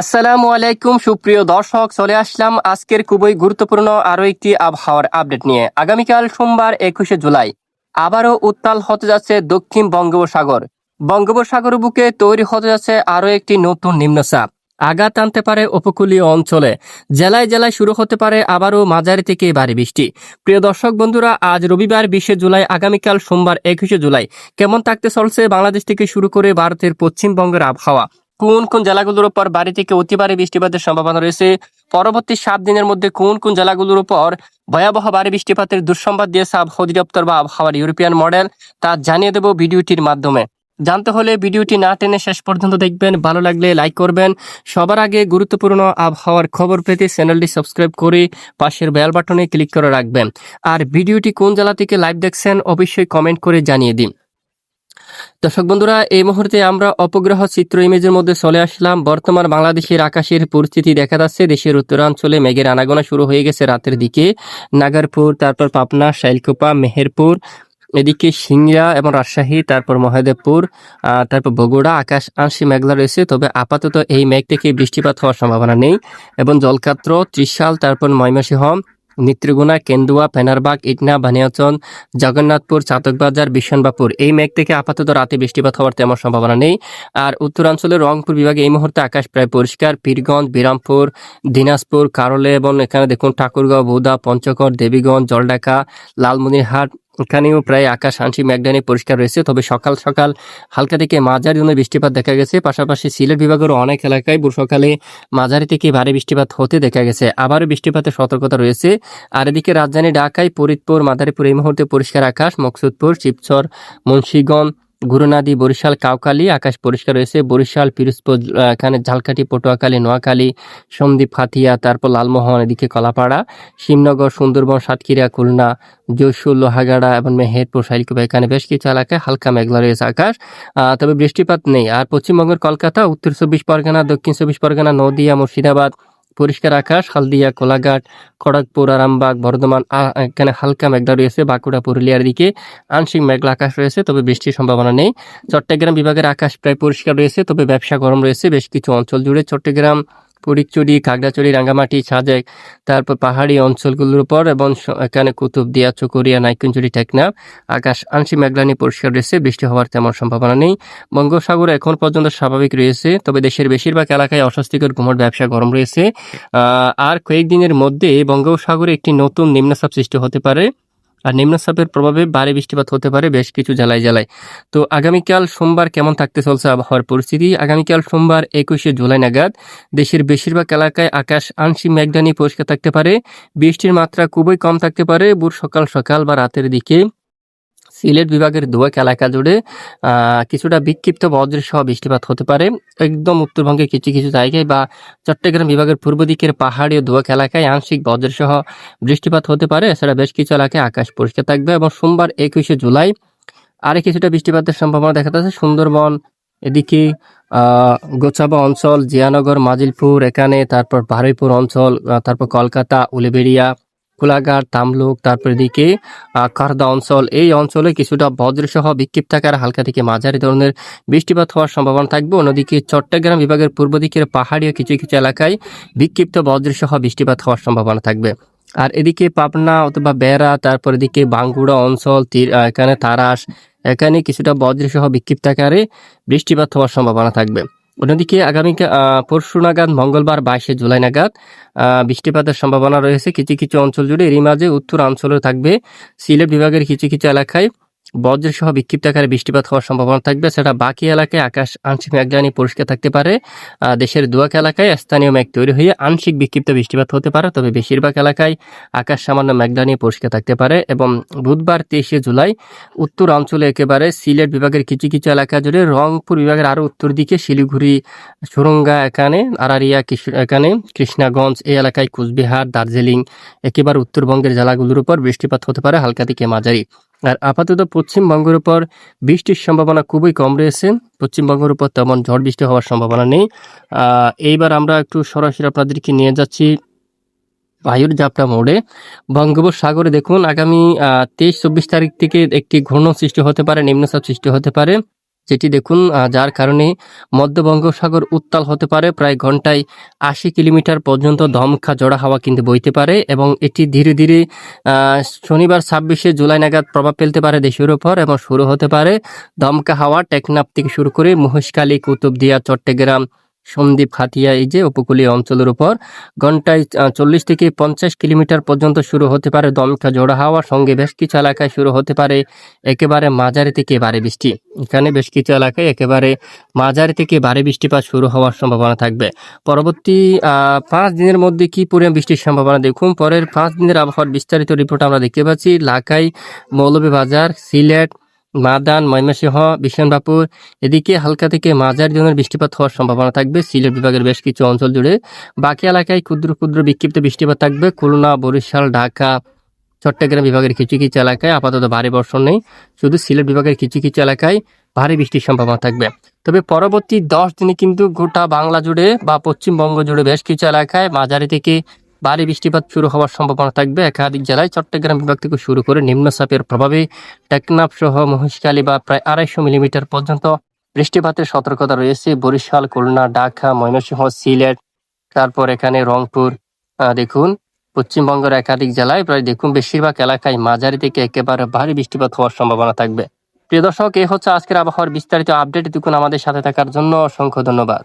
আসসালামু আলাইকুম, সুপ্রিয় দর্শক, চলে আসলাম আজকের খুবই গুরুত্বপূর্ণ আরও একটি আবহাওয়ার আপডেট নিয়ে। আগামীকাল সোমবার একুশে জুলাই আবারও উত্তাল হতে যাচ্ছে দক্ষিণ বঙ্গোপসাগর। বঙ্গোপসাগর বুকে তৈরি হতে যাচ্ছে আরও একটি নতুন নিম্নচাপ। আঘাত আনতে পারে উপকূলীয় অঞ্চলে। জেলায় জেলায় শুরু হতে পারে আবারও মাঝারি থেকে ভারী বৃষ্টি। প্রিয় দর্শক বন্ধুরা, আজ রবিবার বিশে জুলাই, আগামীকাল সোমবার একুশে জুলাই। কেমন থাকতে চলছে বাংলাদেশ থেকে শুরু করে ভারতের পশ্চিমবঙ্গের আবহাওয়া? কোন কোন জেলাগুলোর উপর বাড়ি থেকে অতি ভারী বৃষ্টিপাতের সম্ভাবনা রয়েছে? পরবর্তী সাত দিনের মধ্যে কোন কোন জেলাগুলোর উপর ভয়াবহ ভারী বৃষ্টিপাতের দুঃসংবাদ দিয়েছে আবহাওয়া অধিদপ্তর বা আবহাওয়ার ইউরোপিয়ান মডেল? তা জানিয়ে দেব ভিডিওটির মাধ্যমে। জানতে হলে ভিডিওটি না টেনে শেষ পর্যন্ত দেখবেন। ভালো লাগলে লাইক করবেন। সবার আগে গুরুত্বপূর্ণ আবহাওয়ার খবর পেতে চ্যানেলটি সাবস্ক্রাইব করে পাশের বেল বাটনে ক্লিক করে রাখবেন। আর ভিডিওটি কোন জেলা থেকে লাইভ দেখছেন অবশ্যই কমেন্ট করে জানিয়ে দিন। দর্শক বন্ধুরা, এই মুহূর্তে আমরা অপগ্রহ চিত্র ইমেজের মধ্যে চলে আসলাম। বর্তমান বাংলাদেশের আকাশের পরিস্থিতি দেখা যাচ্ছে। দেশের উত্তরাঞ্চলে মেঘের আনাগোনা শুরু হয়ে গেছে রাতের দিকে। নাগারপুর, তারপর পাবনা, শাইলকোপা, মেহেরপুর, এদিকে সিংড়া এবং রাজশাহী, তারপর মহাদেবপুর তারপর বগুড়া, আকাশ আংশি মেঘলা রয়েছে। তবে আপাতত এই মেঘ থেকে বৃষ্টিপাত হওয়ার সম্ভাবনা নেই। এবং জলকাত্র, ত্রিশাল, তারপর ময়মনসিংহ নেত্রীগুনা কেন্দুয়া, ফেনারবাগ, ইটনা বানিয়াচন জগন্নাথপুর, চাতকবাজার বিশনবাপুর এই মেঘ থেকে আপাতত রাতে বৃষ্টিপাত হওয়ার তেমন সম্ভাবনা নেই। আর উত্তরাঞ্চলের রংপুর বিভাগে এই মুহূর্তে আকাশ প্রায় পরিষ্কার। পীরগঞ্জ, বিরামপুর, দিনাজপুর, কারলে এবং এখানে দেখুন ঠাকুরগাঁও বৌদা পঞ্চগড়, দেবীগঞ্জ জলডাকা লালমনিরহাট এখানেও প্রায় আকাশ আংশিক মেঘদানি পরিষ্কার রয়েছে, তবে সকাল সকাল হালকা থেকে মাঝারি ধরনের বৃষ্টিপাত দেখা গেছে। পাশাপাশি সিলেট বিভাগের অনেক এলাকায় সকালে মাঝারি থেকে ভারী বৃষ্টিপাত হতে দেখা গেছে। আবারও বৃষ্টিপাতের সতর্কতা রয়েছে। আর এদিকে রাজধানী ঢাকায়, ফরিদপুর, মাদারীপুর এই মুহূর্তে পরিষ্কার আকাশ, মকসুদপুর শিবচর মুন্সীগঞ্জ গুরুনাদি, বরিশাল কাউকালি আকাশ পরিষ্কার রয়েছে বরিশাল, পিরোজপুর এখানে ঝালকাঠি, পটুয়াখালী, নোয়াখালী, সন্দ্বীপ, হাতিয়া, তারপর লালমোহন, এদিকে কলাপাড়া, শিবনগর, সুন্দরবন, সাতক্ষীরা, খুলনা, যশোর, লোহাগাড়া এবং মেহেরপুর শাইলকুবা এখানে বেশ কিছু এলাকায় হালকা মেঘলা রয়েছে আকাশ। তবে বৃষ্টিপাত নেই। আর পশ্চিমবঙ্গের কলকাতা, উত্তর চব্বিশ পরগনা, দক্ষিণ চব্বিশ পরগনা, নদিয়া, মুর্শিদাবাদ পরিষ্কার আকাশ, হালদিয়া, কোলাঘাট, খড়গপুর, আরামবাগ, বর্ধমান এখানে হালকা মেঘলা রয়েছে, বাঁকুড়া, পুরুলিয়ার দিকে আংশিক মেঘলা আকাশ রয়েছে, তবে বৃষ্টির সম্ভাবনা নেই। চট্টগ্রাম বিভাগের আকাশ প্রায় পরিষ্কার রয়েছে, তবে ব্যবসা গরম রয়েছে, বেশ কিছু অঞ্চল জুড়ে চট্টগ্রাম ফরিদচুরি খাগড়াছড়ি, রাঙ্গামাটি, সাজেক, তারপর পাহাড়ি অঞ্চলগুলোর উপর এবং এখানে কুতুবদিয়া চকরিয়া নাইকুঞ্জুরি টেকনাফ আকাশ, আংশিক মেঘলানি পরিষ্কার রয়েছে, বৃষ্টি হওয়ার তেমন সম্ভাবনা নেই। বঙ্গোপসাগর এখন পর্যন্ত স্বাভাবিক রয়েছে, তবে দেশের বেশিরভাগ এলাকায় অস্বস্তিকর ঘুমট ব্যবসা গরম রয়েছে। আর কয়েকদিনের মধ্যে বঙ্গোপসাগরে একটি নতুন নিম্নচাপ সৃষ্টি হতে পারে। আর নিম্নচাপের প্রভাবে ভারী বৃষ্টিপাত হতে পারে, বেশ কিছু জেলায় জেলায় তো আগামীকাল সোমবার কেমন থাকতে চলছে আবহাওয়ার পরিস্থিতি? আগামীকাল সোমবার একুশে জুলাই নাগাদ দেশের বেশিরভাগ এলাকায় আকাশ আংশিক মেঘদানি পরিষ্কার থাকতে পারে। বৃষ্টির মাত্রা খুবই কম থাকতে পারে। ভোর সকাল সকাল বা রাতের দিকে সিলেট বিভাগের দুয়াক এলাকা জুড়ে কিছুটা বিক্ষিপ্ত বজ্র সহ বৃষ্টিপাত হতে পারে। একদম উত্তরবঙ্গের কিছু কিছু জায়গায় বা চট্টগ্রাম বিভাগের পূর্ব দিকের পাহাড়ি ও দুয়াক এলাকায় আংশিক বজ্র সহ বৃষ্টিপাত হতে পারে। এছাড়া বেশ কিছু এলাকায় আকাশ পরিষ্কার থাকবে এবং সোমবার একুশে জুলাই আরে কিছুটা বৃষ্টিপাতের সম্ভাবনা দেখা যাচ্ছে। সুন্দরবন এদিকে গোচাবা অঞ্চল, জিয়ানগর, মাজিলপুর এখানে, তারপর বারুইপুর অঞ্চল তারপর কলকাতা, উলিবেড়িয়া কোলাঘাট তামলুক তারপর আহ, কারদা অঞ্চল। এই অঞ্চলে কিছুটা বজ্রসহ বিক্ষিপ্ত আকার হালকা থেকে মাঝারি ধরনের বৃষ্টিপাত হওয়ার সম্ভাবনা থাকবে। অন্যদিকে চট্টগ্রাম বিভাগের পূর্ব দিকের পাহাড়ি কিছু কিছু এলাকায় বিক্ষিপ্ত বজ্রসহ বৃষ্টিপাত হওয়ার সম্ভাবনা থাকবে। আর এদিকে পাবনা অথবা বেড়া তারপর এদিকে বাঙ্গুড়া অঞ্চল তীর- এখানে তারাস এখানে কিছুটা বজ্রসহ বিক্ষিপ্ত আকারে বৃষ্টিপাত হওয়ার সম্ভাবনা থাকবে। অন্যদিকে আগামী পরশু নাগাদ মঙ্গলবার বাইশে জুলাই নাগাদ বৃষ্টিপাতের সম্ভাবনা রয়েছে। কিছু কিছু অঞ্চল জুড়ে এরই মাঝে উত্তর অঞ্চলে থাকবে। সিলেট বিভাগের কিছু কিছু এলাকায় বজ্রসহ বিক্ষিপ্ত আকারে বৃষ্টিপাত হওয়ার সম্ভাবনা থাকবে। সেটা বাকি এলাকায় আকাশ আংশিক মেঘদানি পরিষ্কার থাকতে পারে। দেশের দুয়াক এলাকায় স্থানীয় মেঘ তৈরি হয়ে আংশিক বিক্ষিপ্ত বৃষ্টিপাত হতে পারে। তবে বেশিরভাগ এলাকায় আকাশ সামান্য মেঘদানি পরিষ্কার থাকতে পারে এবং বুধবার তেইশে জুলাই উত্তর অঞ্চলে একেবারে সিলেট বিভাগের কিছু কিছু এলাকা জুড়ে রংপুর বিভাগের আরও উত্তর দিকে শিলিগুড়ি, সুরঙ্গা এখানে, আরারিয়া এখানে, কৃষ্ণাগঞ্জ এই এলাকায় কুচবিহার, দার্জিলিং একেবারে উত্তরবঙ্গের জেলাগুলোর উপর বৃষ্টিপাত হতে পারে হালকা থেকে মাঝারি। আর আপাতত পশ্চিমবঙ্গের উপর বৃষ্টির সম্ভাবনা খুবই কম রয়েছে। পশ্চিমবঙ্গের উপর তেমন ঝড় বৃষ্টি হওয়ার সম্ভাবনা নেই। এইবার আমরা একটু সরাসরি আপনাদেরকে নিয়ে যাচ্ছি বায়ুর জাপটা মোড়ে। বঙ্গোপসাগরে দেখুন, আগামী তেইশ চব্বিশ তারিখ থেকে একটি ঘূর্ণ সৃষ্টি হতে পারে, নিম্নচাপ সৃষ্টি হতে পারে। যেটি দেখুন যার কারণে মধ্য বঙ্গোপসাগর উত্তাল হতে পারে। প্রায় ঘন্টায় আশি কিলোমিটার পর্যন্ত দমকা জড়া হাওয়া কিন্তু বইতে পারে এবং এটি ধীরে ধীরে শনিবার ছাব্বিশে জুলাই নাগাদ প্রভাব ফেলতে পারে দেশের উপর এবং শুরু হতে পারে দমকা হাওয়া টেকনাপ থেকে শুরু করে মহেশকালী কুতুবদিয়া, চট্টগ্রাম। সন্দ্বীপ খাতিয়া এই যে উপকূলীয় অঞ্চলের উপর ঘন্টায় চল্লিশ থেকে পঞ্চাশ কিলোমিটার পর্যন্ত শুরু হতে পারে দমকা জোড়া হাওয়া। সঙ্গে বেশ কিছু এলাকায় শুরু হতে পারে একেবারে মাঝারি থেকে ভারী বৃষ্টি। এখানে বেশ কিছু এলাকায় একেবারে মাঝারি থেকে ভারী বৃষ্টিপাত শুরু হওয়ার সম্ভাবনা থাকবে। পরবর্তী পাঁচ দিনের মধ্যে কি পরিমাণ বৃষ্টির সম্ভাবনা দেখুন? পরের পাঁচ দিনের আবহাওয়ার বিস্তারিত রিপোর্ট আমরা দেখতে পাচ্ছি। লাকাই মৌলভীবাজার, সিলেট মাদান, ময়মনসিংহ বিশনবাপুর এদিকে হালকা থেকে মাঝারি ধরনের বৃষ্টিপাত হওয়ার সম্ভাবনা থাকবে। সিলেট বিভাগের বেশ কিছু অঞ্চল জুড়ে বাকি এলাকায় ক্ষুদ্র ক্ষুদ্র বিক্ষিপ্ত বৃষ্টিপাত থাকবে। খুলনা, বরিশাল, ঢাকা, চট্টগ্রাম বিভাগের কিছু কিছু এলাকায় আপাতত ভারী বর্ষণ নেই। শুধু সিলেট বিভাগের কিছু কিছু এলাকায় ভারী বৃষ্টির সম্ভাবনা থাকবে। তবে পরবর্তী দশ দিনে কিন্তু গোটা বাংলা জুড়ে বা পশ্চিমবঙ্গ জুড়ে বেশ কিছু এলাকায় মাঝারি থেকে ভারী বৃষ্টিপাত শুরু হওয়ার সম্ভাবনা থাকবে। একাধিক জেলায় চট্টগ্রাম বিভাগ থেকে শুরু করে নিম্নচাপের প্রভাবে টেকনাফ সহ মহেশখালী বা প্রায় আড়াইশো মিলিমিটার পর্যন্ত বৃষ্টিপাতের সতর্কতা রয়েছে। বরিশাল, খুলনা, ঢাকা, ময়মনসিংহ, সিলেট, তারপর এখানে রংপুর দেখুন। পশ্চিমবঙ্গের একাধিক জেলায় প্রায় দেখুন বেশিরভাগ এলাকায় মাঝারি থেকে একেবারে ভারী বৃষ্টিপাত হওয়ার সম্ভাবনা থাকবে। প্রিয় দর্শক এই হচ্ছে আজকের আবহাওয়ার বিস্তারিত আপডেট। দেখুন আমাদের সাথে থাকার জন্য অসংখ্য ধন্যবাদ।